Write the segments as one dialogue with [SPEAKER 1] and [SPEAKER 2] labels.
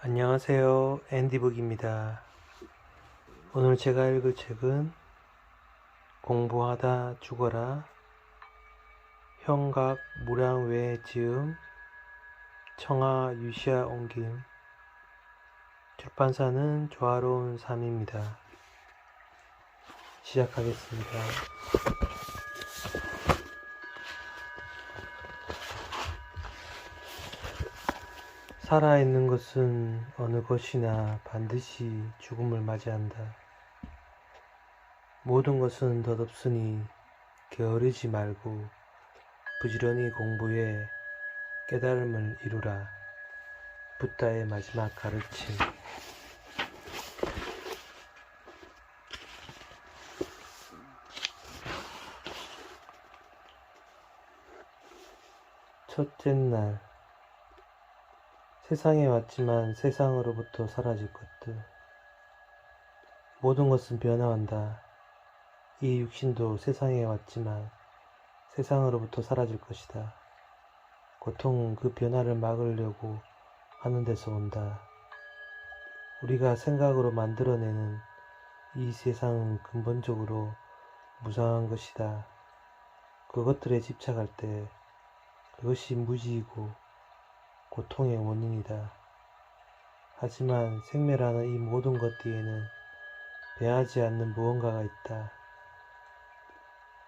[SPEAKER 1] 안녕하세요. 앤디북입니다. 오늘 제가 읽을 책은 공부하다 죽어라. 형각 무량 외 지음 청하 유시아 옮김 출판사는 조화로운 삶입니다. 시작하겠습니다. 살아있는 것은 어느 것이나 반드시 죽음을 맞이한다. 모든 것은 덧없으니 게으르지 말고 부지런히 공부해 깨달음을 이루라. 붓다의 마지막 가르침. 첫째 날. 세상에 왔지만 세상으로부터 사라질 것들. 모든 것은 변화한다. 이 육신도 세상에 왔지만 세상으로부터 사라질 것이다. 고통은 그 변화를 막으려고 하는 데서 온다. 우리가 생각으로 만들어내는 이 세상은 근본적으로 무상한 것이다. 그것들에 집착할 때 그것이 무지이고 고통의 원인이다. 하지만 생매라는 이 모든 것 뒤에는 배하지 않는 무언가가 있다.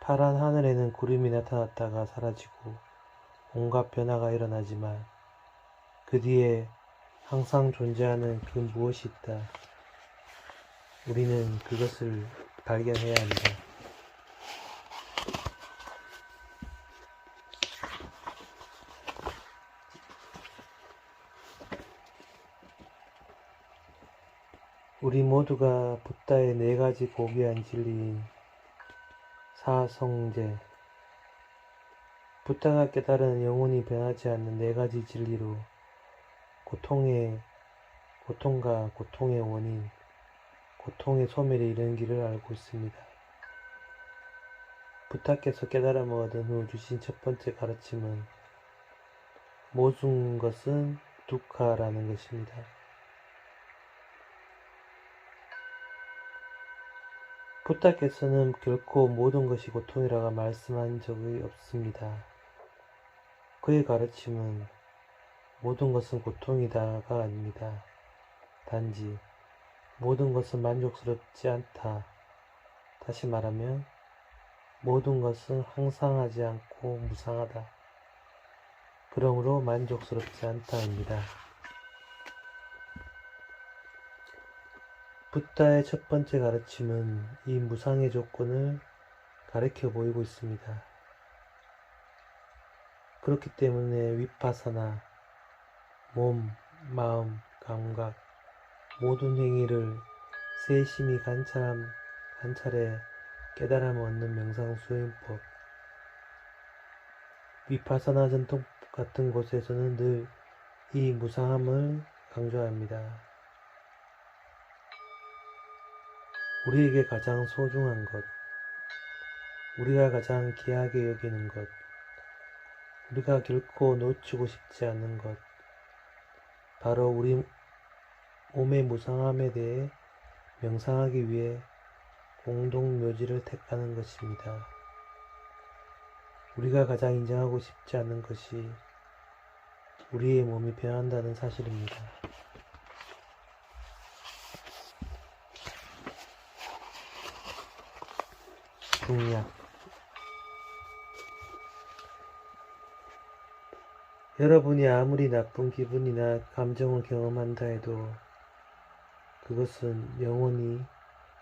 [SPEAKER 1] 파란 하늘에는 구름이 나타났다가 사라지고 온갖 변화가 일어나지만 그 뒤에 항상 존재하는 그 무엇이 있다. 우리는 그것을 발견해야 한다. 우리 모두가 붓다의 네 가지 고귀한 진리인 사성제, 붓다가 깨달은 영혼이 변하지 않는 네 가지 진리로 고통의 고통과 고통의 원인, 고통의 소멸에 이르는 길을 알고 있습니다. 부탁께서 깨달음을 얻은 후 주신 첫 번째 가르침은 모든 것은 두카라는 것입니다. 부탁께서는 결코 모든 것이 고통이라고 말씀한 적이 없습니다. 그의 가르침은 모든 것은 고통이다가 아닙니다. 단지 모든 것은 만족스럽지 않다. 다시 말하면 모든 것은 항상 하지 않고 무상하다. 그러므로 만족스럽지 않다입니다. 붓다의 첫 번째 가르침은 이 무상의 조건을 가르쳐 보이고 있습니다. 그렇기 때문에 위파사나, 몸, 마음, 감각, 모든 행위를 세심히 관찰함, 관찰해 깨달음 얻는 명상 수행법. 위파사나 전통 같은 곳에서는 늘 이 무상함을 강조합니다. 우리에게 가장 소중한 것, 우리가 가장 귀하게 여기는 것, 우리가 결코 놓치고 싶지 않는 것, 바로 우리 몸의 무상함에 대해 명상하기 위해 공동 묘지를 택하는 것입니다. 우리가 가장 인정하고 싶지 않은 것이 우리의 몸이 변한다는 사실입니다. 중약 여러분이 아무리 나쁜 기분이나 감정을 경험한다 해도 그것은 영원히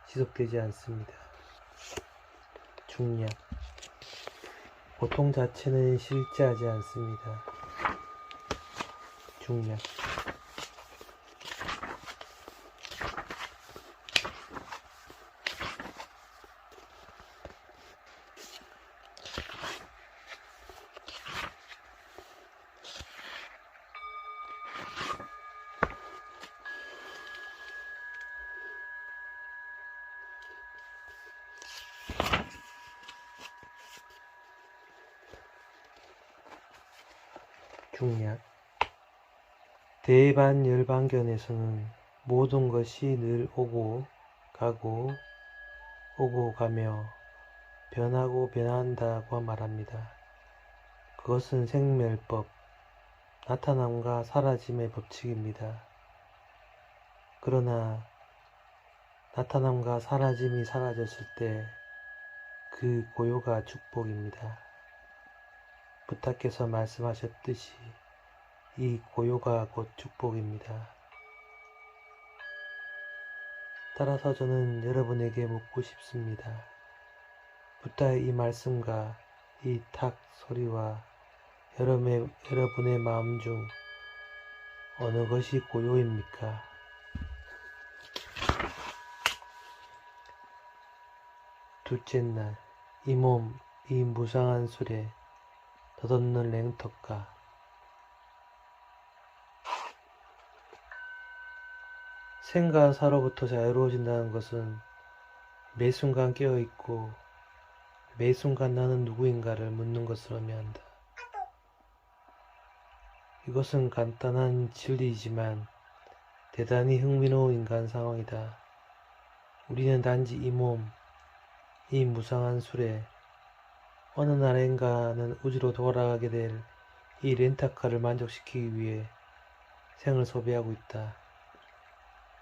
[SPEAKER 1] 지속되지 않습니다. 중약 고통 자체는 실제하지 않습니다. 중약 중약 대반 열반견에서는 모든 것이 늘 오고 가고 오고 가며 변하고 변한다고 말합니다. 그것은 생멸법, 나타남과 사라짐의 법칙입니다. 그러나 나타남과 사라짐이 사라졌을 때 그 고요가 축복입니다. 부탁께서 말씀하셨듯이 이 고요가 곧 축복입니다. 따라서 저는 여러분에게 묻고 싶습니다. 부타의 이 말씀과 이 탁 소리와 여러분의, 여러분의 마음 중 어느 것이 고요입니까? 둘째 날, 이 몸, 이 무상한 술에 덧없는 랭터가 생가사로부터 자유로워진다는 것은 매 순간 깨어있고 매 순간 나는 누구인가를 묻는 것을 의미한다. 이것은 간단한 진리이지만 대단히 흥미로운 인간 상황이다. 우리는 단지 이 몸, 이 무상한 술에 어느 날인가는 우주로 돌아가게 될 이 렌타카를 만족시키기 위해 생을 소비하고 있다.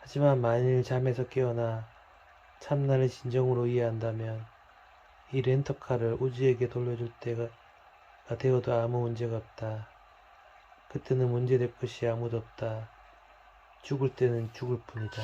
[SPEAKER 1] 하지만 만일 잠에서 깨어나 참나를 진정으로 이해한다면 이 렌터카를 우주에게 돌려줄 때가 되어도 아무 문제가 없다. 그때는 문제될 것이 아무도 없다. 죽을 때는 죽을 뿐이다.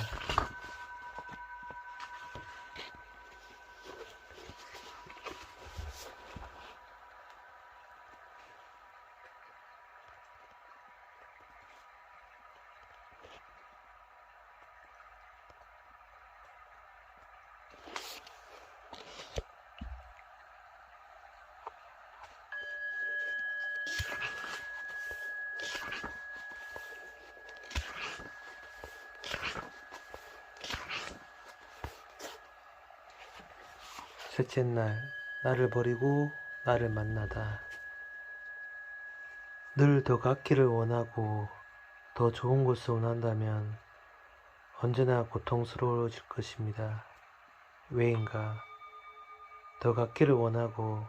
[SPEAKER 1] 셋째 날, 나를 버리고 나를 만나다. 늘 더 갖기를 원하고 더 좋은 것을 원한다면 언제나 고통스러워질 것입니다. 왜인가? 더 갖기를 원하고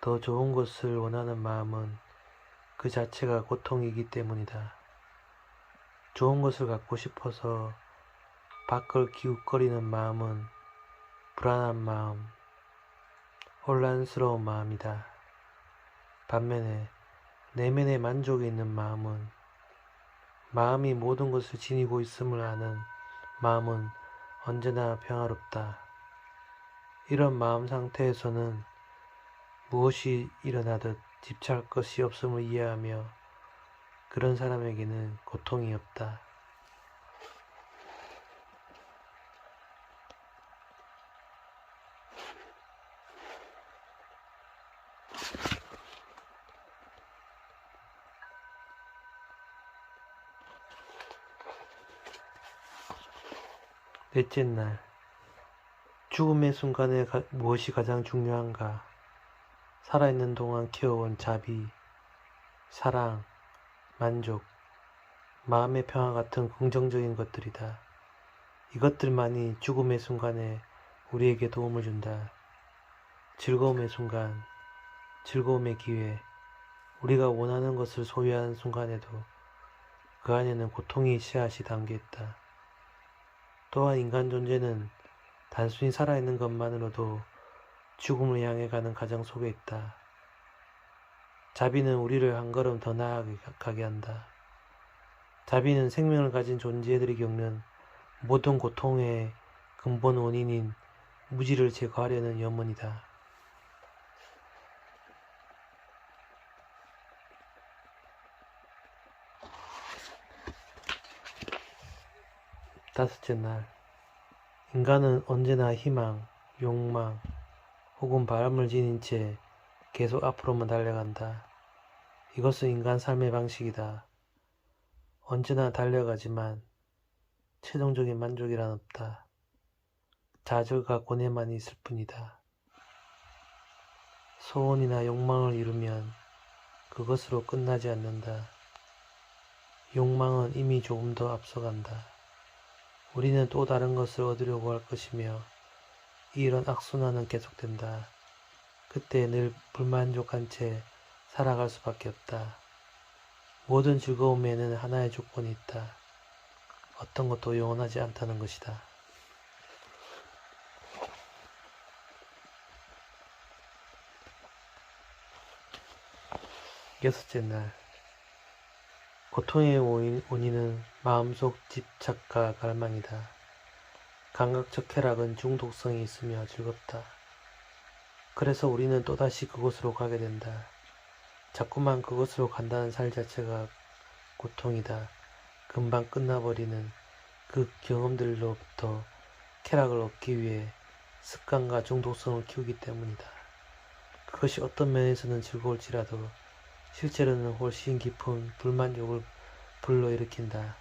[SPEAKER 1] 더 좋은 것을 원하는 마음은 그 자체가 고통이기 때문이다. 좋은 것을 갖고 싶어서 밖을 기웃거리는 마음은 불안한 마음, 혼란스러운 마음이다. 반면에 내면의 만족이 있는 마음은 마음이 모든 것을 지니고 있음을 아는 마음은 언제나 평화롭다. 이런 마음 상태에서는 무엇이 일어나듯 집착할 것이 없음을 이해하며 그런 사람에게는 고통이 없다. 넷째 날, 죽음의 순간에 가, 무엇이 가장 중요한가? 살아있는 동안 키워온 자비, 사랑, 만족, 마음의 평화 같은 긍정적인 것들이다. 이것들만이 죽음의 순간에 우리에게 도움을 준다. 즐거움의 순간, 즐거움의 기회, 우리가 원하는 것을 소유하는 순간에도 그 안에는 고통의 씨앗이 담겨 있다. 또한 인간 존재는 단순히 살아있는 것만으로도 죽음을 향해 가는 과정 속에 있다. 자비는 우리를 한 걸음 더 나아가게 한다. 자비는 생명을 가진 존재들이 겪는 모든 고통의 근본 원인인 무지를 제거하려는 염원이다. 다섯째 날, 인간은 언제나 희망, 욕망, 혹은 바람을 지닌 채 계속 앞으로만 달려간다. 이것은 인간 삶의 방식이다. 언제나 달려가지만 최종적인 만족이란 없다. 좌절과 고뇌만 있을 뿐이다. 소원이나 욕망을 이루면 그것으로 끝나지 않는다. 욕망은 이미 조금 더 앞서간다. 우리는 또 다른 것을 얻으려고 할 것이며 이런 악순환은 계속된다. 그때 늘 불만족한 채 살아갈 수밖에 없다. 모든 즐거움에는 하나의 조건이 있다. 어떤 것도 영원하지 않다는 것이다. 여섯째 날 고통의 원인- 원인은 마음속 집착과 갈망이다. 감각적 쾌락은 중독성이 있으며 즐겁다. 그래서 우리는 또다시 그곳으로 가게 된다. 자꾸만 그곳으로 간다는 살 자체가 고통이다. 금방 끝나버리는 그 경험들로부터 쾌락을 얻기 위해 습관과 중독성을 키우기 때문이다. 그것이 어떤 면에서는 즐거울지라도 실제로는 훨씬 깊은 불만족을 불러일으킨다.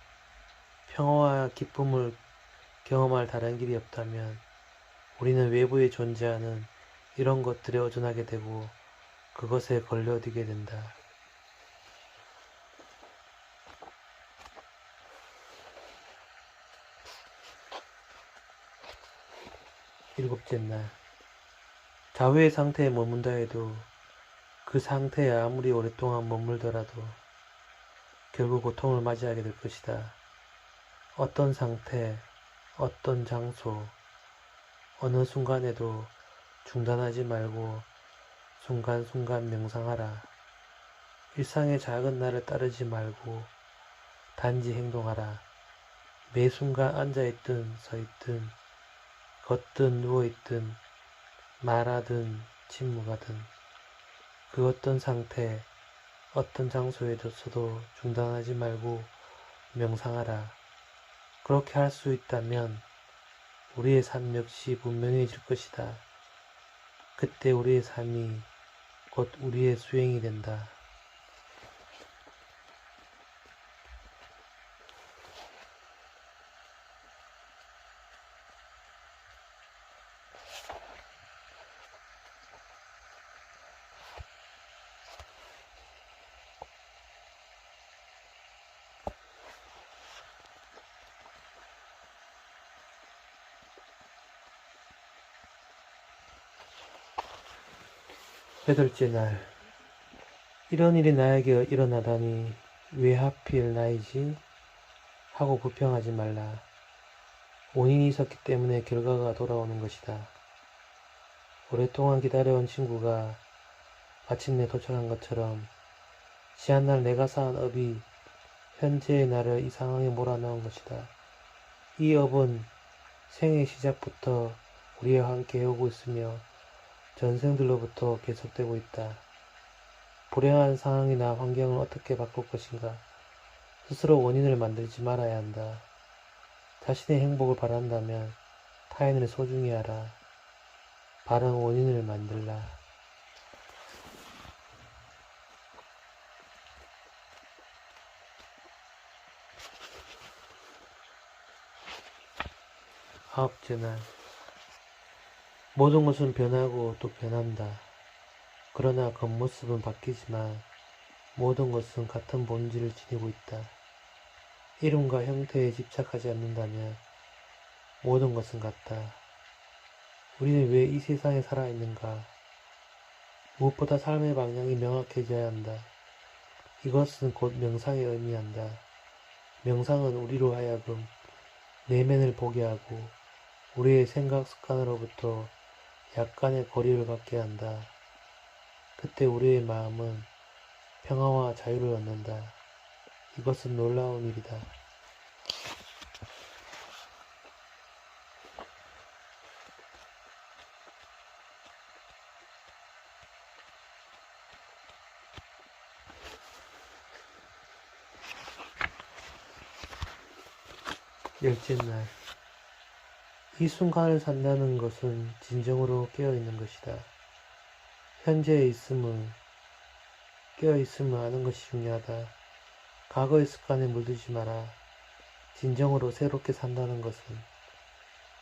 [SPEAKER 1] 평화와 기쁨을 경험할 다른 길이 없다면 우리는 외부에 존재하는 이런 것들에 의존하게 되고 그것에 걸려들게 된다. 일곱째 날 자외의 상태에 머문다 해도 그 상태에 아무리 오랫동안 머물더라도 결국 고통을 맞이하게 될 것이다. 어떤 상태, 어떤 장소, 어느 순간에도 중단하지 말고 순간순간 명상하라. 일상의 작은 날을 따르지 말고 단지 행동하라. 매 순간 앉아있든 서있든 걷든 누워있든 말하든 침묵하든 그 어떤 상태, 어떤 장소에서도 중단하지 말고 명상하라. 그렇게 할 수 있다면 우리의 삶 역시 분명해질 것이다. 그때 우리의 삶이 곧 우리의 수행이 된다. 여덟째 날 이런 일이 나에게 일어나다니 왜 하필 나이지? 하고 불평하지 말라. 원인이 있었기 때문에 결과가 돌아오는 것이다. 오랫동안 기다려온 친구가 마침내 도착한 것처럼 지한날 내가 쌓은 업이 현재의 나를 이 상황에 몰아넣은 것이다. 이 업은 생의 시작부터 우리와 함께 해오고 있으며 전생들로부터 계속되고 있다. 불행한 상황이나 환경을 어떻게 바꿀 것인가? 스스로 원인을 만들지 말아야 한다. 자신의 행복을 바란다면 타인을 소중히 하라. 바른 원인을 만들라. 아홉째 날 모든 것은 변하고 또 변한다. 그러나 겉모습은 바뀌지만 모든 것은 같은 본질을 지니고 있다. 이름과 형태에 집착하지 않는다면 모든 것은 같다. 우리는 왜 이 세상에 살아있는가? 무엇보다 삶의 방향이 명확해져야 한다. 이것은 곧 명상에 의미한다. 명상은 우리로 하여금 내면을 보게 하고 우리의 생각 습관으로부터 약간의 거리를 갖게 한다. 그때 우리의 마음은 평화와 자유를 얻는다. 이것은 놀라운 일이다. 열째 날. 이 순간을 산다는 것은 진정으로 깨어있는 것이다. 현재에 있음을, 깨어있음을 아는 것이 중요하다. 과거의 습관에 물들지 마라. 진정으로 새롭게 산다는 것은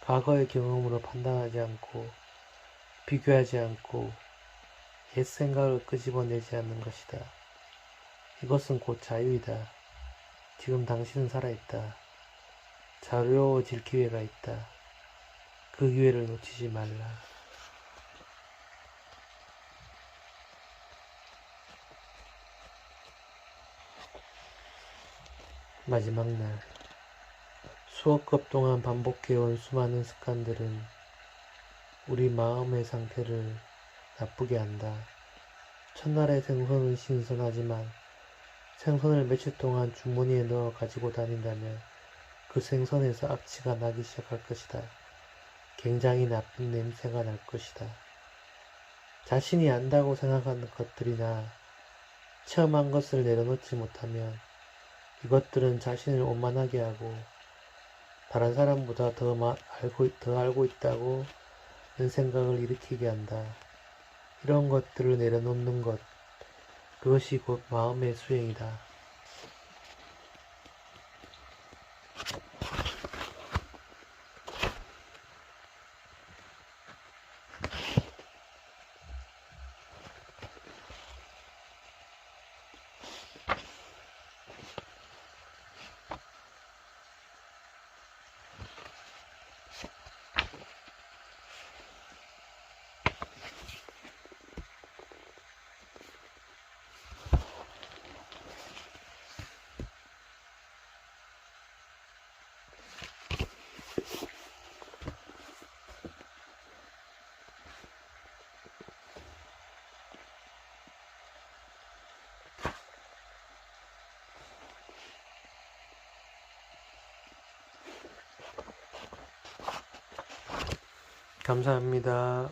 [SPEAKER 1] 과거의 경험으로 판단하지 않고, 비교하지 않고, 옛 생각을 끄집어내지 않는 것이다. 이것은 곧 자유이다. 지금 당신은 살아있다. 자유로워질 기회가 있다. 그 기회를 놓치지 말라. 마지막 날. 수억급 동안 반복해온 수많은 습관들은 우리 마음의 상태를 나쁘게 한다. 첫날의 생선은 신선하지만 생선을 며칠 동안 주머니에 넣어 가지고 다닌다면 그 생선에서 악취가 나기 시작할 것이다. 굉장히 나쁜 냄새가 날 것이다. 자신이 안다고 생각하는 것들이나 체험한 것을 내려놓지 못하면 이것들은 자신을 오만하게 하고 다른 사람보다 더 마- 알고, 더 알고 있다고 는 생각을 일으키게 한다. 이런 것들을 내려놓는 것, 그것이 곧 마음의 수행이다. 감사합니다.